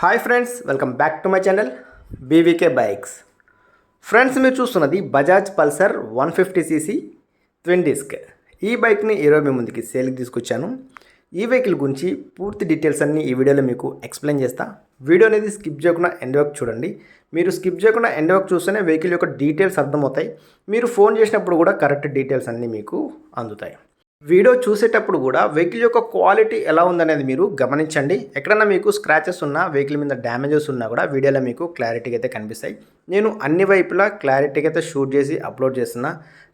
Hi friends welcome back to my channel BVK bikes friends మీరు చూస్తున్నది Bajaj Pulsar one fifty CC twin disc ఈ బైక్ని ఈరోజు మీ ముందుకి సేల్కి తీసుకొచ్చాను. ఈ వెహికల్ గురించి పూర్తి డీటెయిల్స్ అన్నీ ఈ వీడియోలో మీకు ఎక్స్ప్లెయిన్ చేస్తా. వీడియో అనేది స్కిప్ చేయకుండా ఎండ్ వరకు చూడండి. మీరు స్కిప్ చేయకుండా ఎండ్ వరకు చూస్తేనే వెహికల్ యొక్క డీటెయిల్స్ అర్థమవుతాయి. మీరు ఫోన్ చేసినప్పుడు కూడా కరెక్ట్ డీటెయిల్స్ అన్నీ మీకు అందుతాయి. వీడియో చూసేటప్పుడు కూడా వెహికల్ యొక్క క్వాలిటీ ఎలా ఉందనేది మీరు గమనించండి. ఎక్కడన్నా మీకు స్క్రాచెస్ ఉన్నా వెహికల్ మీద డ్యామేజెస్ ఉన్నా కూడా వీడియోలో మీకు క్లారిటీగా అయితే కనిపిస్తాయి. నేను అన్ని వైపులా క్లారిటీగా అయితే షూట్ చేసి అప్లోడ్ చేస్తున్నా.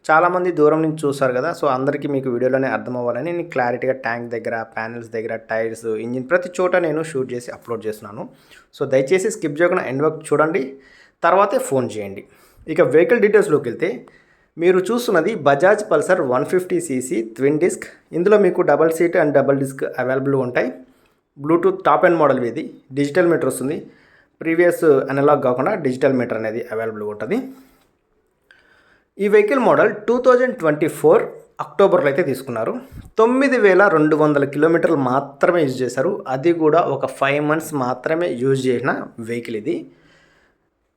చాలామంది దూరం నుంచి చూస్తారు కదా సో అందరికీ మీకు వీడియోలోనే అర్థం అవ్వాలని నేను క్లారిటీగా ట్యాంక్ దగ్గర ప్యానెల్స్ దగ్గర టైర్స్ ఇంజిన్ ప్రతి చోట నేను షూట్ చేసి అప్లోడ్ చేస్తున్నాను. సో దయచేసి స్కిప్ చేయకుండా ఎండ్ వర్క్ చూడండి. తర్వాతే ఫోన్ చేయండి. ఇక వెహికల్ డీటెయిల్స్లోకి వెళ్తే మీరు చూస్తున్నది Bajaj Pulsar one fifty CC twin disc ఇందులో మీకు double seat and double disc available ఉంటాయి. బ్లూటూత్ టాప్ అండ్ మోడల్ ఇది. డిజిటల్ మీటర్ వస్తుంది. ప్రీవియస్ అనలాగ్ కాకుండా డిజిటల్ మీటర్ అనేది అవైలబుల్ ఉంటుంది. ఈ vehicle model two thousand twenty four అక్టోబర్లో అయితే తీసుకున్నారు. తొమ్మిది వేల రెండు వందల కిలోమీటర్లు మాత్రమే యూజ్ చేశారు. అది కూడా ఒక ఫైవ్ మంత్స్ మాత్రమే యూజ్ చేసిన వెహికల్ ఇది.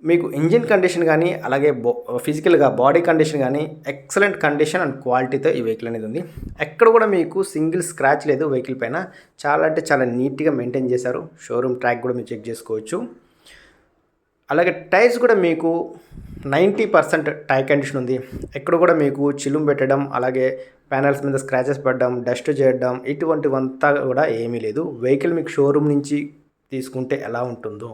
మీకు ఇంజిన్ కండిషన్ కానీ అలాగే బో ఫిజికల్గా బాడీ కండిషన్ కానీ ఎక్సలెంట్ కండిషన్ అండ్ క్వాలిటీతో ఈ వెహికల్ అనేది ఉంది. ఎక్కడ కూడా మీకు సింగిల్ స్క్రాచ్ లేదు వెహికల్ పైన. చాలా అంటే చాలా నీట్గా మెయింటైన్ చేశారు. షోరూమ్ ట్రాక్ కూడా మీరు చెక్ చేసుకోవచ్చు. అలాగే టైర్స్ కూడా మీకు నైంటీ పర్సెంట్ టైర్ కండిషన్ ఉంది. ఎక్కడ కూడా మీకు చిలుం పెట్టడం అలాగే ప్యానల్స్ మీద స్క్రాచెస్ పడడం డస్ట్ చేయడం ఇటువంటివంతా కూడా ఏమీ లేదు. వెహికల్ మీకు షోరూమ్ నుంచి తీసుకుంటే ఎలా ఉంటుందో.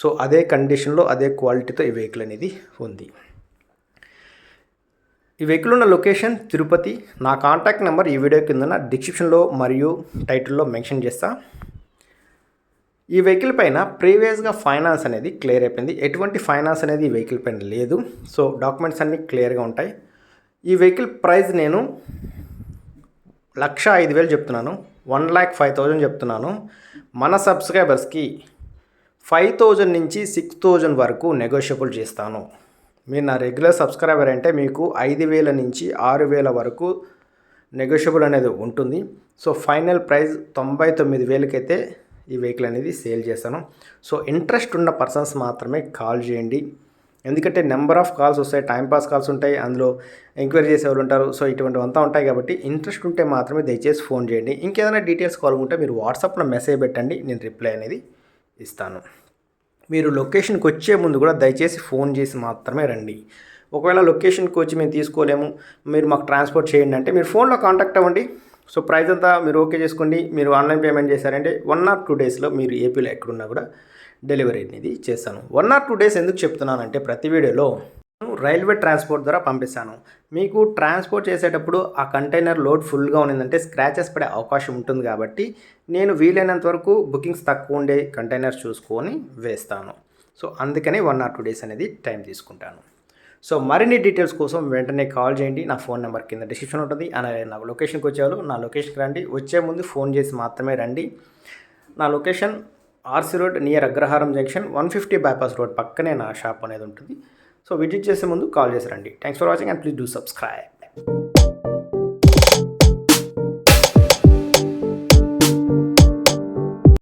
సో అదే కండిషన్లో అదే క్వాలిటీతో ఈ వెహికల్ అనేది ఉంది. ఈ వెహికల్ ఉన్న లొకేషన్ తిరుపతి. నా కాంటాక్ట్ నెంబర్ ఈ వీడియో కింద డిస్క్రిప్షన్లో మరియు టైటిల్లో మెన్షన్ చేస్తా. ఈ వెహికల్ పైన ప్రీవియస్గా ఫైనాన్స్ అనేది క్లియర్ అయిపోయింది. ఎటువంటి ఫైనాన్స్ అనేది ఈ వెహికల్ పైన లేదు. సో డాక్యుమెంట్స్ అన్నీ క్లియర్గా ఉంటాయి. ఈ వెహికల్ ప్రైస్ నేను లక్ష ఐదు వేలు చెప్తున్నాను. వన్ ల్యాక్ ఫైవ్ థౌజండ్ చెప్తున్నాను. మన సబ్స్క్రైబర్స్కి ఫైవ్ థౌజండ్ నుంచి సిక్స్ థౌజండ్ వరకు నెగోషియబుల్ చేస్తాను. మీరు నా రెగ్యులర్ సబ్స్క్రైబర్ అంటే మీకు ఐదు వేల నుంచి ఆరు వేల వరకు నెగోషియబుల్ అనేది ఉంటుంది. సో ఫైనల్ ప్రైస్ తొంభై తొమ్మిది వేలకైతే ఈ వెహికల్ అనేది సేల్ చేస్తాను. సో ఇంట్రెస్ట్ ఉన్న పర్సన్స్ మాత్రమే కాల్ చేయండి. ఎందుకంటే నెంబర్ ఆఫ్ కాల్స్ వస్తాయి టైంపాస్ కాల్స్ ఉంటాయి అందులో ఎంక్వైరీ చేసేవాళ్ళు ఉంటారు. సో ఇటువంటివంతా ఉంటాయి కాబట్టి ఇంట్రెస్ట్ ఉంటే మాత్రమే దయచేసి ఫోన్ చేయండి. ఇంకేదైనా డీటెయిల్స్ కావాలనుకుంటే మీరు వాట్సాప్లో మెసేజ్ పెట్టండి నేను రిప్లై అనేది ఇస్తాను. మీరు లొకేషన్కి వచ్చే ముందు కూడా దయచేసి ఫోన్ చేసి మాత్రమే రండి. ఒకవేళ లొకేషన్కి వచ్చి మేము తీసుకోలేము మీరు మాకు ట్రాన్స్పోర్ట్ చేయండి అంటే మీరు ఫోన్లో కాంటాక్ట్ అవ్వండి. సో ప్రైస్ అంతా మీరు ఓకే చేసుకోండి. మీరు ఆన్లైన్ పేమెంట్ చేశారంటే వన్ ఆర్ టూ డేస్లో మీరు ఏపీలో ఎక్కడున్నా కూడా డెలివరీ అనేది చేస్తాను. వన్ ఆర్ టూ డేస్ ఎందుకు చెప్తున్నానంటే ప్రతి వీడియోలో రైల్వే ట్రాన్స్పోర్ట్ ద్వారా పంపిస్తాను. మీకు ట్రాన్స్పోర్ట్ చేసేటప్పుడు ఆ కంటైనర్ లోడ్ ఫుల్గా ఉన్నదంటే స్క్రాచెస్ పడే అవకాశం ఉంటుంది కాబట్టి నేను వీలైనంత వరకు బుకింగ్స్ తక్కువ ఉండే కంటైనర్స్ చూసుకొని వేస్తాను. సో అందుకనే వన్ ఆర్ టూ డేస్ అనేది టైం తీసుకుంటాను. సో మరిన్ని డీటెయిల్స్ కోసం వెంటనే కాల్ చేయండి. నా ఫోన్ నెంబర్ కింద డిస్క్రిప్షన్ ఉంటుంది. అలాగే నాకు లొకేషన్కి వచ్చేవాళ్ళు నా లొకేషన్కి రండి. వచ్చే ముందు ఫోన్ చేసి మాత్రమే రండి. నా location RC road near Agraharam junction one fifty bypass road పక్కనే నా షాప్ అనేది ఉంటుంది. సో విజిట్ చేసే ముందు కాల్ చేసి రండి. Thanks for watching and please do subscribe